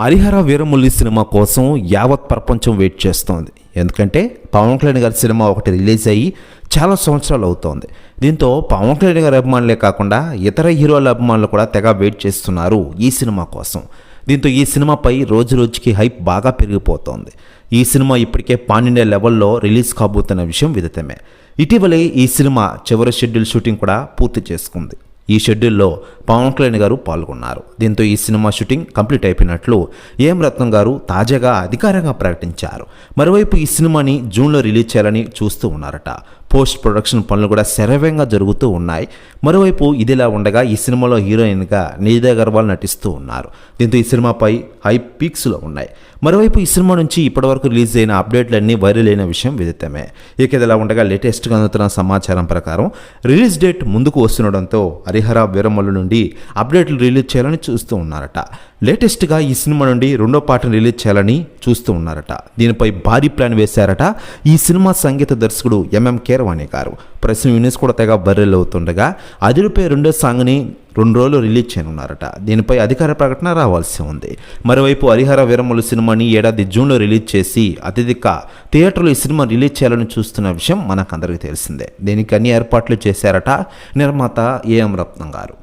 Harihara వీరముల్లి cinema కోసం యావత్ ప్రపంచం వెయిట్ చేస్తోంది. ఎందుకంటే పవన్ కళ్యాణ్ గారి సినిమా ఒకటి రిలీజ్ అయ్యి చాలా సంవత్సరాలు అవుతోంది. దీంతో పవన్ కళ్యాణ్ గారి అభిమానులే కాకుండా ఇతర హీరోల అభిమానులు కూడా తెగ వెయిట్ చేస్తున్నారు ఈ సినిమా కోసం. దీంతో ఈ సినిమాపై రోజు రోజుకి హైప్ బాగా పెరిగిపోతోంది. ఈ సినిమా ఇప్పటికే పాన్ లెవెల్లో రిలీజ్ కాబోతున్న విషయం విదితమే ఇటీవలే ఈ సినిమా చివరి షెడ్యూల్ షూటింగ్ కూడా పూర్తి చేసుకుంది. ఈ షెడ్యూల్లో పవన్ కళ్యాణ్ గారు పాల్గొన్నారు. దీంతో ఈ సినిమా షూటింగ్ కంప్లీట్ అయిపోయినట్లు ఏం రత్నం గారు తాజాగా అధికారంగా ప్రకటించారు. మరోవైపు ఈ సినిమాని జూన్లో రిలీజ్ చేయాలని చూస్తూ ఉన్నారట. పోస్ట్ ప్రొడక్షన్ పనులు కూడా శరవేగంగా జరుగుతూ ఉన్నాయి. మరోవైపు ఇదిలా ఉండగా ఈ సినిమాలో హీరోయిన్గా నిధి అగర్వాల్ నటిస్తూ ఉన్నారు. దీంతో ఈ సినిమాపై హై పీక్స్లో ఉన్నాయి. మరోవైపు ఈ సినిమా నుంచి ఇప్పటివరకు రిలీజ్ అయిన అప్డేట్లన్నీ వైరల్ అయిన విషయం విదితమే. ఇక ఇదిలా ఉండగా లేటెస్ట్గా అందుతున్న సమాచారం ప్రకారం రిలీజ్ డేట్ ముందుకు వస్తుండడంతో హరిహర వీరమల్లు నుండి అప్డేట్లు రిలీజ్ చేయాలని చూస్తూ ఉన్నారట. లేటెస్ట్గా ఈ సినిమా నుండి రెండో పాటను రిలీజ్ చేయాలని చూస్తూ ఉన్నారట. దీనిపై భారీ ప్లాన్ వేశారట. ఈ సినిమా సంగీత దర్శకుడు ఎంఎం కేరవాణి గారు ప్రస్తుతం యూనిస్ కూడా తెగ బర్రెల్ అవుతుండగా అదిరిపై రెండో సాంగ్ని రెండు రోజులు రిలీజ్ చేయనున్నారట. దీనిపై అధికార ప్రకటన రావాల్సి ఉంది. మరోవైపు హరిహర వీరములు సినిమాని ఏడాది జూన్లో రిలీజ్ చేసి అత్యధిక థియేటర్లో ఈ సినిమా రిలీజ్ చేయాలని చూస్తున్న విషయం మనకందరికీ తెలిసిందే. దీనికి అన్ని ఏర్పాట్లు చేశారట నిర్మాత ఏఎం రత్నం గారు.